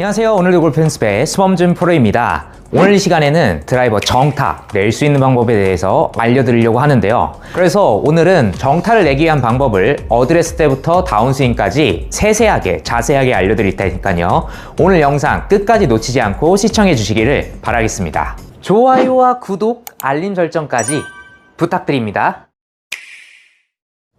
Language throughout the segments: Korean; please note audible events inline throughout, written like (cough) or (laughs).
안녕하세요. 오늘도 골프 연습의 스범준 프로입니다. 오늘 이 시간에는 드라이버 정타 낼 수 있는 방법에 대해서 알려드리려고 하는데요. 그래서 오늘은 정타를 내기 위한 방법을 어드레스 때부터 다운스윙까지 세세하게 자세하게 알려드릴 테니까요. 오늘 영상 끝까지 놓치지 않고 시청해 주시기를 바라겠습니다. 좋아요와 구독, 알림 설정까지 부탁드립니다.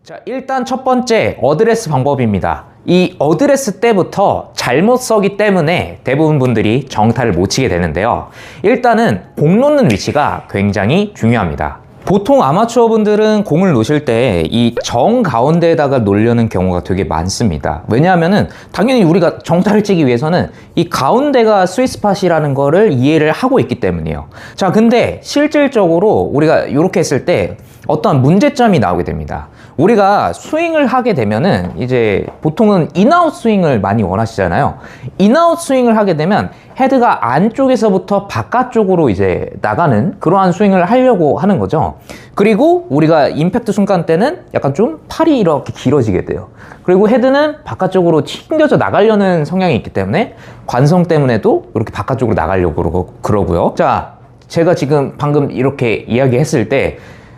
자, 일단 첫 번째 어드레스 방법입니다. 이 어드레스 때부터 잘못 써기 때문에 대부분 분들이 정타를 못 치게 되는데요. 일단은 공 놓는 위치가 굉장히 중요합니다. 보통 아마추어 분들은 공을 놓으실 때 이 정 가운데에다가 놓으려는 경우가 되게 많습니다. 왜냐하면은 당연히 우리가 정타를 치기 위해서는 이 가운데가 스위스팟이라는 거를 이해를 하고 있기 때문이에요. 자, 근데 실질적으로 우리가 이렇게 했을 때 어떠한 문제점이 나오게 됩니다. 우리가 스윙을 하게 되면은 이제 보통은 인아웃 스윙을 많이 원하시잖아요. 인아웃 스윙을 하게 되면 헤드가 안쪽에서부터 바깥쪽으로 이제 나가는 그러한 스윙을 하려고 하는 거죠. 그리고 우리가 임팩트 순간 때는 약간 좀 팔이 이렇게 길어지게 돼요. 그리고 헤드는 바깥쪽으로 튕겨져 나가려는 성향이 있기 때문에 관성 때문에도 이렇게 바깥쪽으로 나가려고 그러고, 그러고요. 자, 제가 지금 방금 이렇게 이야기했을 때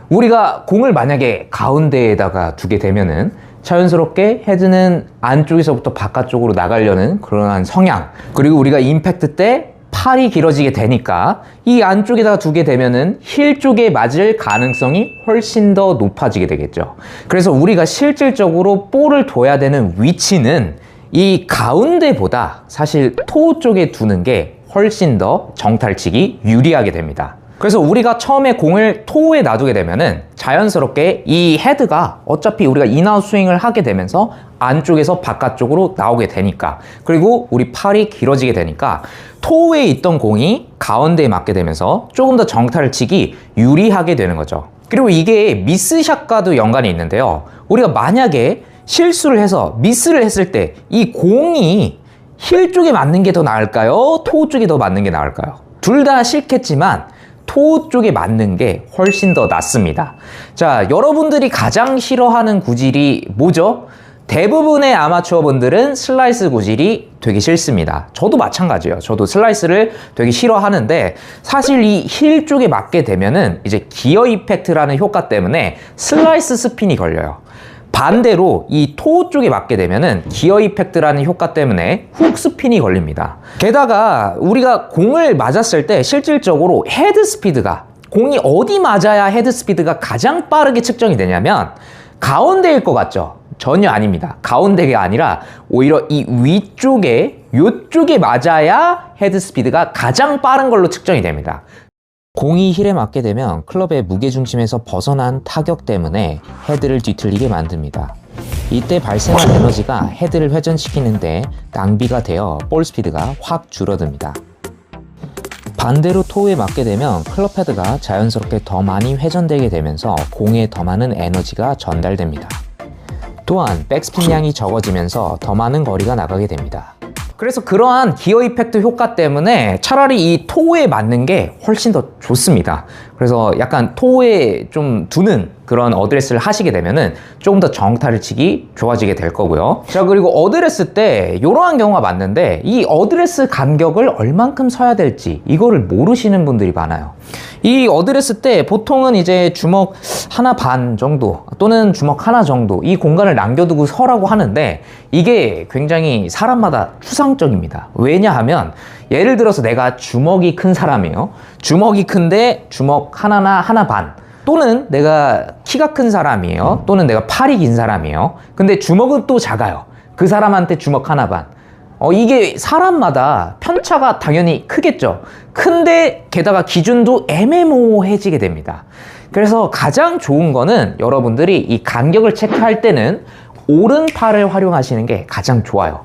우리가 공을 만약에 가운데에다가 두게 되면은 자연스럽게 헤드는 안쪽에서부터 바깥쪽으로 나가려는 그러한 성향 그리고 우리가 임팩트 때 팔이 길어지게 되니까 이 안쪽에다가 두게 되면은 힐 쪽에 맞을 가능성이 훨씬 더 높아지게 되겠죠. 그래서 우리가 실질적으로 볼을 둬야 되는 위치는 이 가운데보다 사실 토 쪽에 두는 게 훨씬 더 정탈치기 유리하게 됩니다. 그래서 우리가 처음에 공을 토우에 놔두게 되면은 자연스럽게 이 헤드가 어차피 우리가 인아웃 스윙을 하게 되면서 안쪽에서 바깥쪽으로 나오게 되니까 그리고 우리 팔이 길어지게 되니까 토우에 있던 공이 가운데에 맞게 되면서 조금 더 정타를 치기 유리하게 되는 거죠. 그리고 이게 미스샷과도 연관이 있는데요. 우리가 만약에 실수를 해서 미스를 했을 때 이 공이 힐 쪽에 맞는 게 더 나을까요? 토우 쪽에 더 맞는 게 나을까요? 둘 다 싫겠지만 토 쪽에 맞는 게 훨씬 더 낫습니다. 자, 여러분들이 가장 싫어하는 구질이 뭐죠? 대부분의 아마추어 분들은 슬라이스 구질이 되게 싫습니다. 저도 마찬가지예요. 저도 슬라이스를 되게 싫어하는데 사실 이 힐 쪽에 맞게 되면은 이제 기어 이펙트라는 효과 때문에 슬라이스 스핀이 걸려요. 반대로 이 토 쪽에 맞게 되면은 기어 이펙트라는 효과 때문에 훅 스핀이 걸립니다. 게다가 우리가 공을 맞았을 때 실질적으로 헤드 스피드가 공이 어디 맞아야 헤드 스피드가 가장 빠르게 측정이 되냐면 가운데일 것 같죠? 전혀 아닙니다. 가운데가 아니라 오히려 이 위쪽에 요쪽에 맞아야 헤드 스피드가 가장 빠른 걸로 측정이 됩니다. 공이 힐에 맞게 되면 클럽의 무게중심에서 벗어난 타격 때문에 헤드를 뒤틀리게 만듭니다. 이때 발생한 에너지가 헤드를 회전시키는데 낭비가 되어 볼 스피드가 확 줄어듭니다. 반대로 토우에 맞게 되면 클럽 헤드가 자연스럽게 더 많이 회전되게 되면서 공에 더 많은 에너지가 전달됩니다. 또한 백스핀 양이 적어지면서 더 많은 거리가 나가게 됩니다. 그래서 그러한 기어 이펙트 효과 때문에 차라리 이 토우에 맞는 게 훨씬 더 좋습니다. 그래서 약간 토우에 좀 두는 그런 어드레스를 하시게 되면은 조금 더 정타를 치기 좋아지게 될 거고요. 자, 그리고 어드레스 때 이러한 경우가 많는데 이 어드레스 간격을 얼만큼 서야 될지 이거를 모르시는 분들이 많아요. 이 어드레스 때 보통은 이제 주먹 하나 반 정도 또는 주먹 하나 정도 이 공간을 남겨두고 서라고 하는데 이게 굉장히 사람마다 추상적입니다. 왜냐하면 예를 들어서 내가 주먹이 큰 사람이에요. 주먹이 큰데 주먹 하나나 하나 반. 또는 내가 키가 큰 사람이에요. 또는 내가 팔이 긴 사람이에요. 근데 주먹은 또 작아요. 그 사람한테 주먹 하나 반. 어, 이게 사람마다 편차가 당연히 크겠죠. 큰데 게다가 기준도 애매모호해지게 됩니다. 그래서 가장 좋은 거는 여러분들이 이 간격을 체크할 때는 오른팔을 활용하시는 게 가장 좋아요.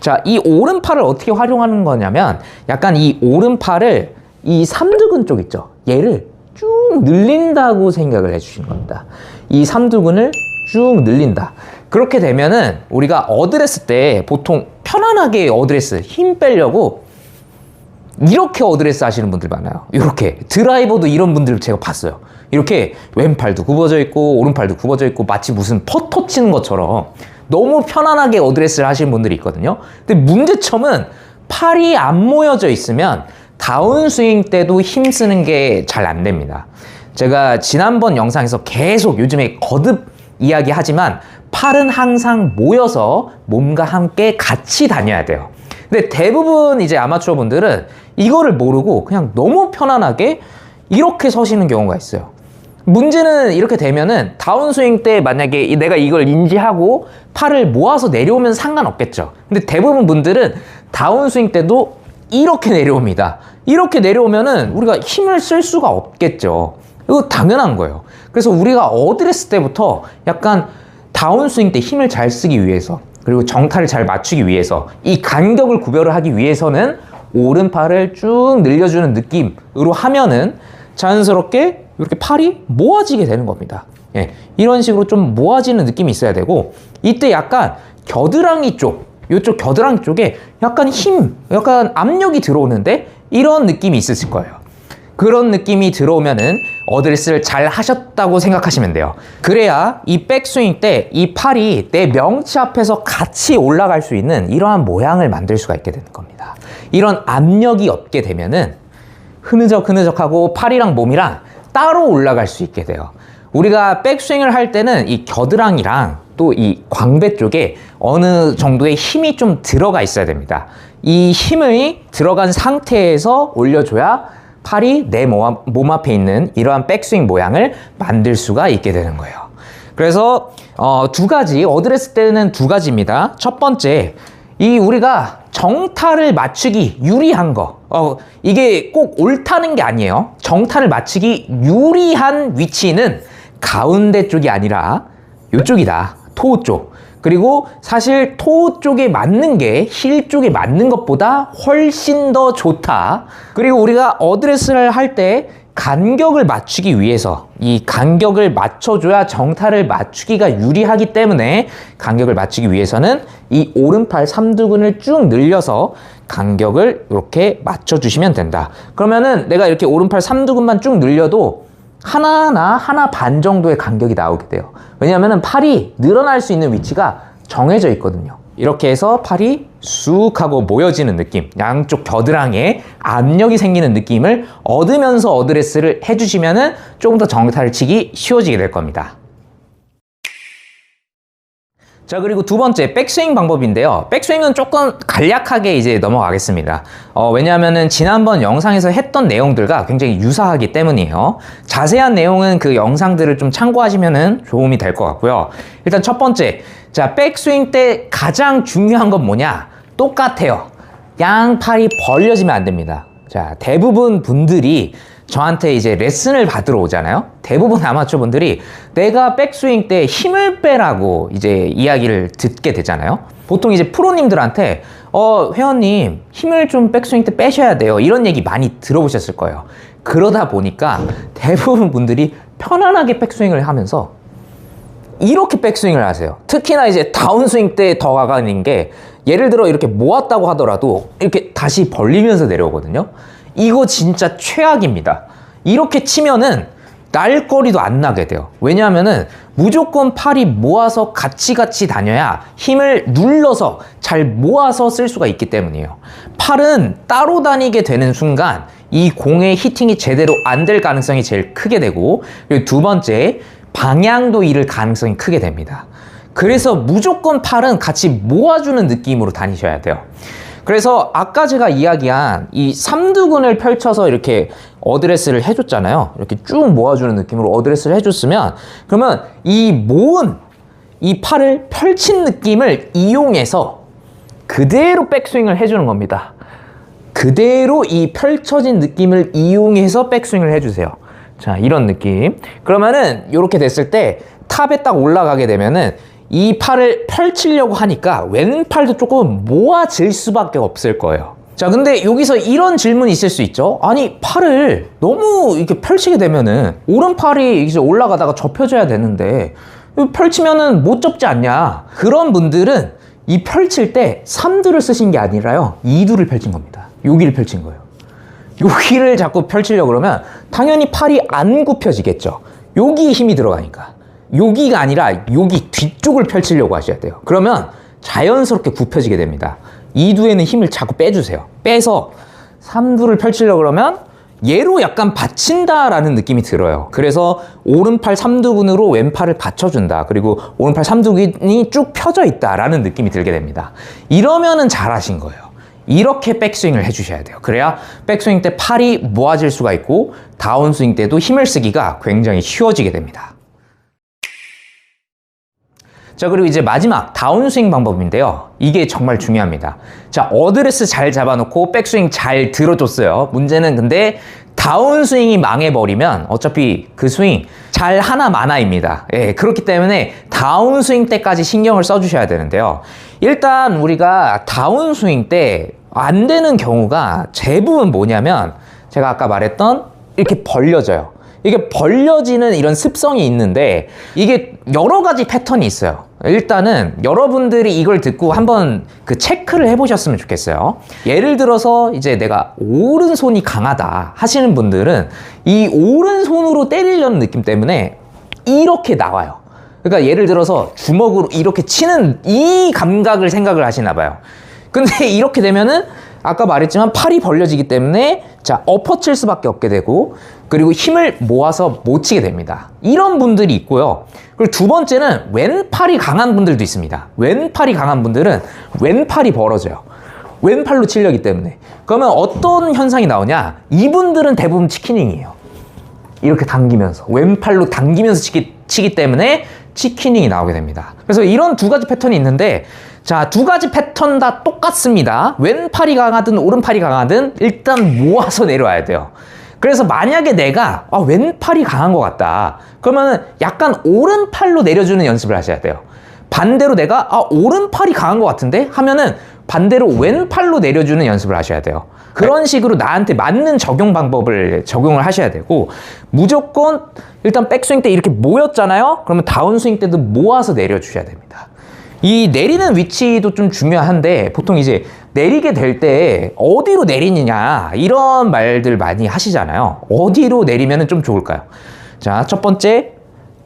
자, 이 오른팔을 어떻게 활용하는 거냐면 약간 이 오른팔을 이 삼두근 쪽 있죠. 얘를 쭉 늘린다고 생각을 해주시는 겁니다. 이 삼두근을 쭉 늘린다. 그렇게 되면은 우리가 어드레스 때 보통 편안하게 어드레스 힘 빼려고 이렇게 어드레스 하시는 분들 많아요. 이렇게 드라이버도 이런 분들 제가 봤어요. 이렇게 왼팔도 굽어져 있고 오른팔도 굽어져 있고 마치 무슨 퍼터 치는 것처럼 너무 편안하게 어드레스를 하시는 분들이 있거든요. 근데 문제점은 팔이 안 모여져 있으면 다운스윙 때도 힘쓰는 게 잘 안 됩니다. 제가 지난번 영상에서 계속 요즘에 거듭 이야기하지만 팔은 항상 모여서 몸과 함께 같이 다녀야 돼요. 근데 대부분 이제 아마추어 분들은 이거를 모르고 그냥 너무 편안하게 이렇게 서시는 경우가 있어요. 문제는 이렇게 되면은 다운스윙 때 만약에 이- 내가 이걸 인지하고 팔을 모아서 내려오면 상관없겠죠. 근데 대부분 분들은 다운스윙 때도 이렇게 내려옵니다. 이렇게 내려오면은 우리가 힘을 쓸 수가 없겠죠. 이거 당연한 거예요. 그래서 우리가 어드레스 때부터 약간 다운스윙 때 힘을 잘 쓰기 위해서 그리고 정타를 잘 맞추기 위해서 이 간격을 구별을 하기 위해서는 오른팔을 쭉 늘려주는 느낌으로 하면은 자연스럽게 이렇게 팔이 모아지게 되는 겁니다. 예, 이런 식으로 좀 모아지는 느낌이 있어야 되고 이때 약간 겨드랑이 쪽, 이쪽 겨드랑이 쪽에 약간 힘, 약간 압력이 들어오는데 이런 느낌이 있으실 거예요. 그런 느낌이 들어오면은 어드레스를 잘 하셨다고 생각하시면 돼요. 그래야 이 백스윙 때 이 팔이 내 명치 앞에서 같이 올라갈 수 있는 이러한 모양을 만들 수가 있게 되는 겁니다. 이런 압력이 없게 되면은 흐느적 흐느적하고 팔이랑 몸이랑 따로 올라갈 수 있게 돼요. 우리가 백스윙을 할 때는 이 겨드랑이랑 또 이 광배 쪽에 어느 정도의 힘이 좀 들어가 있어야 됩니다. 이 힘이 들어간 상태에서 올려줘야 팔이 내 몸 앞에 있는 이러한 백스윙 모양을 만들 수가 있게 되는 거예요. 그래서 어, 두 가지 어드레스 때는 두 가지입니다. 첫 번째 이 우리가 정타를 맞추기 유리한 거. 어, 이게 꼭 옳다는 게 아니에요. 정타를 맞추기 유리한 위치는 가운데 쪽이 아니라 이쪽이다. 토 쪽. 그리고 사실 토 쪽에 맞는 게 힐 쪽에 맞는 것보다 훨씬 더 좋다. 그리고 우리가 어드레스를 할 때 간격을 맞추기 위해서 이 간격을 맞춰줘야 정타를 맞추기가 유리하기 때문에 간격을 맞추기 위해서는 이 오른팔 삼두근을 쭉 늘려서 간격을 이렇게 맞춰주시면 된다. 그러면은 내가 이렇게 오른팔 삼두근만 쭉 늘려도 하나나 하나 반 정도의 간격이 나오게 돼요. 왜냐하면 팔이 늘어날 수 있는 위치가 정해져 있거든요. 이렇게 해서 팔이 쑥 하고 모여지는 느낌, 양쪽 겨드랑이에 압력이 생기는 느낌을 얻으면서 어드레스를 해주시면은 조금 더 정타를 치기 쉬워지게 될 겁니다. 자 그리고 두 번째 백스윙 방법인데요. 백스윙은 조금 간략하게 이제 넘어가겠습니다. 어, 왜냐하면 지난번 영상에서 했던 내용들과 굉장히 유사하기 때문이에요. 자세한 내용은 그 영상들을 좀 참고하시면 도움이 될 것 같고요. 일단 첫 번째 자 백스윙 때 가장 중요한 건 뭐냐? 똑같아요. 양팔이 벌려지면 안 됩니다. 자 대부분 분들이 저한테 이제 레슨을 받으러 오잖아요. 대부분 아마추어 분들이 내가 백스윙 때 힘을 빼라고 이제 이야기를 듣게 되잖아요. 보통 이제 프로님들한테 어, 회원님 힘을 좀 백스윙 때 빼셔야 돼요. 이런 얘기 많이 들어보셨을 거예요. 그러다 보니까 대부분 분들이 편안하게 백스윙을 하면서 이렇게 백스윙을 하세요. 특히나 이제 다운스윙 때 더 가가는 게 예를 들어 이렇게 모았다고 하더라도 이렇게 다시 벌리면서 내려오거든요. 이거 진짜 최악입니다. 이렇게 치면은 날거리도 안 나게 돼요. 왜냐하면은 무조건 팔이 모아서 같이 같이 다녀야 힘을 눌러서 잘 모아서 쓸 수가 있기 때문이에요. 팔은 따로 다니게 되는 순간 이 공의 히팅이 제대로 안 될 가능성이 제일 크게 되고 그리고 두 번째 방향도 잃을 가능성이 크게 됩니다. 그래서 무조건 팔은 같이 모아주는 느낌으로 다니셔야 돼요. 그래서 아까 제가 이야기한 이 삼두근을 펼쳐서 이렇게 어드레스를 해줬잖아요. 이렇게 쭉 모아주는 느낌으로 어드레스를 해줬으면 그러면 이 모은 이 팔을 펼친 느낌을 이용해서 그대로 백스윙을 해주는 겁니다. 그대로 이 펼쳐진 느낌을 이용해서 백스윙을 해주세요. 자, 이런 느낌. 그러면은 이렇게 됐을 때 탑에 딱 올라가게 되면은 이 팔을 펼치려고 하니까 왼팔도 조금 모아질 수밖에 없을 거예요. 자, 근데 여기서 이런 질문이 있을 수 있죠. 아니, 팔을 너무 이렇게 펼치게 되면은 오른팔이 이제 올라가다가 접혀져야 되는데 펼치면은 못 접지 않냐. 그런 분들은 이 펼칠 때 3두를 쓰신 게 아니라요. 2두를 펼친 겁니다. 여기를 펼친 거예요. 여기를 자꾸 펼치려고 그러면 당연히 팔이 안 굽혀지겠죠. 여기 힘이 들어가니까. 여기가 아니라 여기 뒤쪽을 펼치려고 하셔야 돼요. 그러면 자연스럽게 굽혀지게 됩니다. 2두에는 힘을 자꾸 빼주세요. 빼서 3두를 펼치려고 그러면 얘로 약간 받친다라는 느낌이 들어요. 그래서 오른팔 3두근으로 왼팔을 받쳐준다. 그리고 오른팔 3두근이 쭉 펴져 있다라는 느낌이 들게 됩니다. 이러면은 잘하신 거예요. 이렇게 백스윙을 해주셔야 돼요. 그래야 백스윙 때 팔이 모아질 수가 있고 다운스윙 때도 힘을 쓰기가 굉장히 쉬워지게 됩니다. 자, 그리고 이제 마지막 다운스윙 방법인데요. 이게 정말 중요합니다. 자, 어드레스 잘 잡아놓고 백스윙 잘 들어줬어요. 문제는 근데 다운스윙이 망해버리면 어차피 그 스윙 잘 하나 마나입니다. 예, 그렇기 때문에 다운스윙 때까지 신경을 써주셔야 되는데요. 일단 우리가 다운스윙 때 안 되는 경우가 대부분 뭐냐면 제가 아까 말했던 이렇게 벌려져요. 이게 벌려지는 이런 습성이 있는데 이게 여러 가지 패턴이 있어요. 일단은 여러분들이 이걸 듣고 한번 그 체크를 해보셨으면 좋겠어요. 예를 들어서 이제 내가 오른손이 강하다 하시는 분들은 이 오른손으로 때리려는 느낌 때문에 이렇게 나와요. 그러니까 예를 들어서 주먹으로 이렇게 치는 이 감각을 생각을 하시나 봐요. 근데 (laughs) 이렇게 되면은 아까 말했지만 팔이 벌려지기 때문에 자 엎어 칠 수밖에 없게 되고 그리고 힘을 모아서 못 치게 됩니다. 이런 분들이 있고요. 그리고 두 번째는 왼팔이 강한 분들도 있습니다. 왼팔이 강한 분들은 왼팔이 벌어져요. 왼팔로 치려기 때문에. 그러면 어떤 현상이 나오냐? 이분들은 대부분 치키닝이에요. 이렇게 당기면서 왼팔로 당기면서 치기, 치기 때문에 치키닝이 나오게 됩니다. 그래서 이런 두 가지 패턴이 있는데 자, 두 가지 패턴 다 똑같습니다. 왼팔이 강하든 오른팔이 강하든 일단 모아서 내려와야 돼요. 그래서 만약에 내가 아, 왼팔이 강한 것 같다. 그러면 약간 오른팔로 내려주는 연습을 하셔야 돼요. 반대로 내가 아, 오른팔이 강한 것 같은데 하면은 반대로 왼팔로 내려주는 연습을 하셔야 돼요. 그런 식으로 나한테 맞는 적용 방법을 적용을 하셔야 되고 무조건 일단 백스윙 때 이렇게 모였잖아요. 그러면 다운스윙 때도 모아서 내려주셔야 됩니다. 이 내리는 위치도 좀 중요한데 보통 이제 내리게 될 때 어디로 내리느냐 이런 말들 많이 하시잖아요. 어디로 내리면 좀 좋을까요? 자, 첫 번째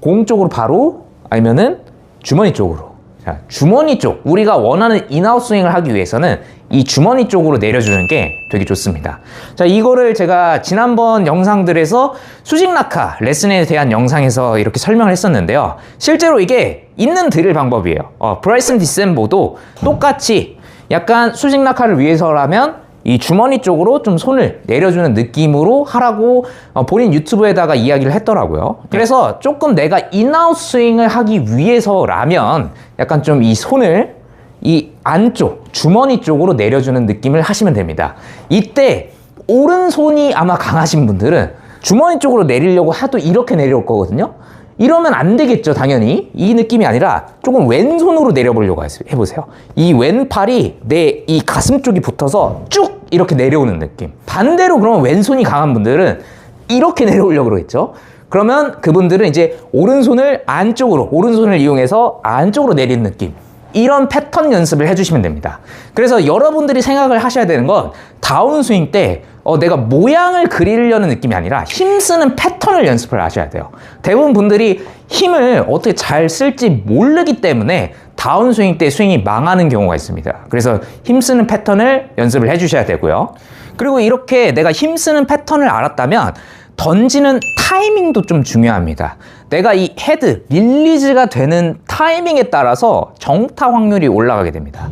공 쪽으로 바로 아니면은 주머니 쪽으로. 자, 주머니 쪽. 우리가 원하는 인아웃 스윙을 하기 위해서는 이 주머니 쪽으로 내려주는 게 되게 좋습니다. 자, 이거를 제가 지난번 영상들에서 수직 낙하 레슨에 대한 영상에서 이렇게 설명을 했었는데요. 실제로 이게 있는 드릴 방법이에요. 어, 브라이슨 디셈보도 똑같이 약간 수직 낙하를 위해서라면 이 주머니 쪽으로 좀 손을 내려주는 느낌으로 하라고 어, 본인 유튜브에다가 이야기를 했더라고요. 그래서 조금 내가 인아웃 스윙을 하기 위해서라면 약간 좀 이 손을 이 안쪽 주머니 쪽으로 내려주는 느낌을 하시면 됩니다. 이때 오른손이 아마 강하신 분들은 주머니 쪽으로 내리려고 하도 이렇게 내려올 거거든요. 이러면 안 되겠죠, 당연히. 이 느낌이 아니라 조금 왼손으로 내려보려고 해보세요. 이 왼팔이 내 이 가슴 쪽이 붙어서 쭉 이렇게 내려오는 느낌. 반대로 그러면 왼손이 강한 분들은 이렇게 내려오려고 그러겠죠. 그러면 그분들은 이제 오른손을 안쪽으로, 오른손을 이용해서 안쪽으로 내리는 느낌. 이런 패턴 연습을 해주시면 됩니다. 그래서 여러분들이 생각을 하셔야 되는 건 다운스윙 때 어, 내가 모양을 그리려는 느낌이 아니라 힘쓰는 패턴을 연습을 하셔야 돼요. 대부분 분들이 힘을 어떻게 잘 쓸지 모르기 때문에 다운스윙 때 스윙이 망하는 경우가 있습니다. 그래서 힘쓰는 패턴을 연습을 해주셔야 되고요. 그리고 이렇게 내가 힘쓰는 패턴을 알았다면 던지는 타이밍도 좀 중요합니다. 내가 이 헤드, 릴리즈가 되는 타이밍에 따라서 정타 확률이 올라가게 됩니다.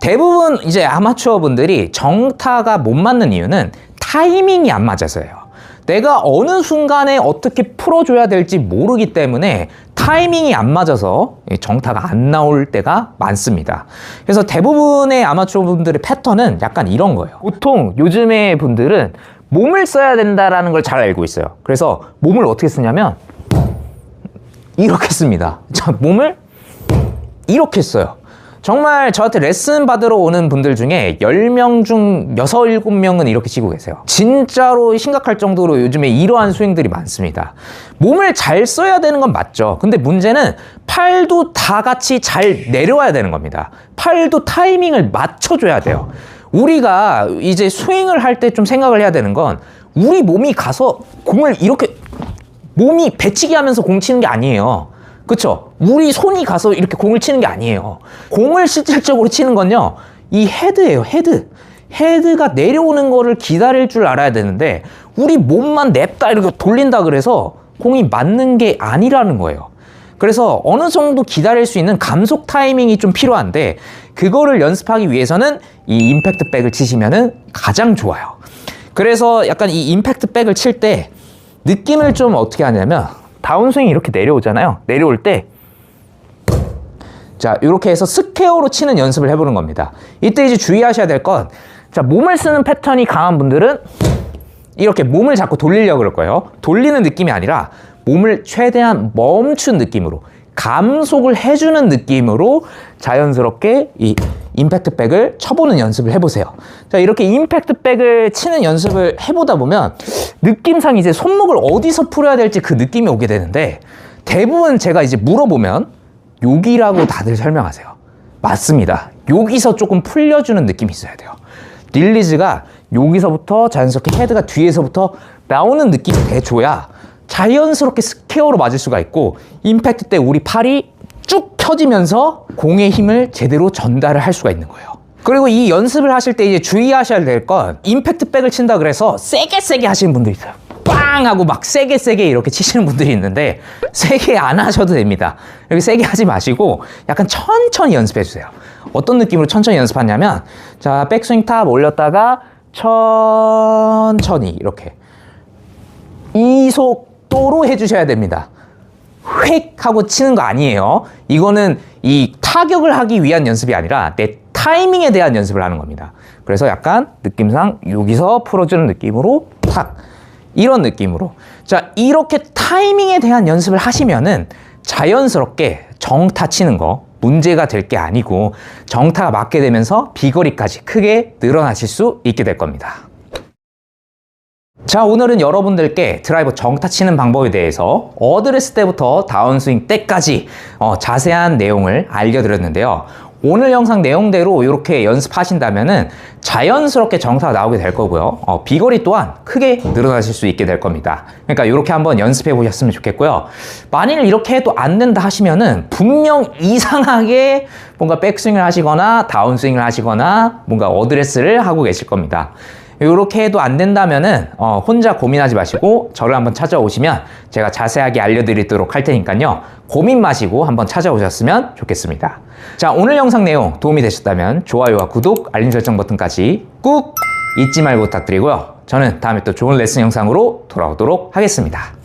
대부분 이제 아마추어 분들이 정타가 못 맞는 이유는 타이밍이 안 맞아서예요. 내가 어느 순간에 어떻게 풀어줘야 될지 모르기 때문에 타이밍이 안 맞아서 정타가 안 나올 때가 많습니다. 그래서 대부분의 아마추어 분들의 패턴은 약간 이런 거예요. 보통 요즘의 분들은 몸을 써야 된다라는 걸 잘 알고 있어요. 그래서 몸을 어떻게 쓰냐면 이렇게 씁니다. (laughs) 자, 몸을 이렇게 써요. 정말 저한테 레슨 받으러 오는 분들 중에 10명 중 6, 7명은 이렇게 치고 계세요. 진짜로 심각할 정도로 요즘에 이러한 스윙들이 많습니다. 몸을 잘 써야 되는 건 맞죠. 근데 문제는 팔도 다 같이 잘 내려와야 되는 겁니다. 팔도 타이밍을 맞춰줘야 돼요. 우리가 이제 스윙을 할 때 좀 생각을 해야 되는 건 우리 몸이 가서 공을 이렇게 몸이 배치기 하면서 공 치는 게 아니에요. 그쵸? 우리 손이 가서 이렇게 공을 치는 게 아니에요. 공을 실질적으로 치는 건요. 이 헤드예요, 헤드. 헤드가 내려오는 거를 기다릴 줄 알아야 되는데 우리 몸만 냅다 이렇게 돌린다 그래서 공이 맞는 게 아니라는 거예요. 그래서 어느 정도 기다릴 수 있는 감속 타이밍이 좀 필요한데 그거를 연습하기 위해서는 이 임팩트 백을 치시면은 가장 좋아요. 그래서 약간 이 임팩트 백을 칠 때 느낌을 좀 어떻게 하냐면 다운스윙이 이렇게 내려오잖아요. 내려올 때 자, 이렇게 해서 스퀘어로 치는 연습을 해보는 겁니다. 이때 이제 주의하셔야 될 건, 자, 몸을 쓰는 패턴이 강한 분들은 이렇게 몸을 자꾸 돌리려고 그럴 거예요. 돌리는 느낌이 아니라 몸을 최대한 멈춘 느낌으로, 감속을 해주는 느낌으로 자연스럽게 이 임팩트 백을 쳐보는 연습을 해보세요. 자, 이렇게 임팩트 백을 치는 연습을 해보다 보면 느낌상 이제 손목을 어디서 풀어야 될지 그 느낌이 오게 되는데 대부분 제가 이제 물어보면 여기라고 다들 설명하세요. 맞습니다. 여기서 조금 풀려주는 느낌이 있어야 돼요. 릴리즈가 여기서부터 자연스럽게 헤드가 뒤에서부터 나오는 느낌이 돼줘야 자연스럽게 스퀘어로 맞을 수가 있고 임팩트 때 우리 팔이 쭉 펴지면서 공의 힘을 제대로 전달을 할 수가 있는 거예요. 그리고 이 연습을 하실 때 이제 주의하셔야 될 건 임팩트 백을 친다 그래서 세게 세게 하시는 분들 있어요. 빵 하고 막 세게 세게 이렇게 치시는 분들이 있는데 세게 안 하셔도 됩니다. 이렇게 세게 하지 마시고 약간 천천히 연습해 주세요. 어떤 느낌으로 천천히 연습하냐면 자 백스윙 탑 올렸다가 천천히 이렇게 이 속도로 해 주셔야 됩니다. 획 하고 치는 거 아니에요. 이거는 이 타격을 하기 위한 연습이 아니라 내 타이밍에 대한 연습을 하는 겁니다. 그래서 약간 느낌상 여기서 풀어주는 느낌으로 탁 이런 느낌으로 자 이렇게 타이밍에 대한 연습을 하시면은 자연스럽게 정타 치는 거 문제가 될 게 아니고 정타가 맞게 되면서 비거리까지 크게 늘어나실 수 있게 될 겁니다. 자 오늘은 여러분들께 드라이버 정타 치는 방법에 대해서 어드레스 때부터 다운스윙 때까지 어, 자세한 내용을 알려드렸는데요. 오늘 영상 내용대로 이렇게 연습하신다면은 자연스럽게 정타가 나오게 될 거고요. 어, 비거리 또한 크게 늘어나실 수 있게 될 겁니다. 그러니까 이렇게 한번 연습해 보셨으면 좋겠고요. 만일 이렇게 해도 안 된다 하시면은 분명 이상하게 뭔가 백스윙을 하시거나 다운스윙을 하시거나 뭔가 어드레스를 하고 계실 겁니다 이렇게 해도 안 된다면은 어, 혼자 고민하지 마시고 저를 한번 찾아오시면 제가 자세하게 알려드리도록 할 테니까요. 고민 마시고 한번 찾아오셨으면 좋겠습니다. 자 오늘 영상 내용 도움이 되셨다면 좋아요와 구독 알림 설정 버튼까지 꾹 잊지 말고 부탁드리고요. 저는 다음에 또 좋은 레슨 영상으로 돌아오도록 하겠습니다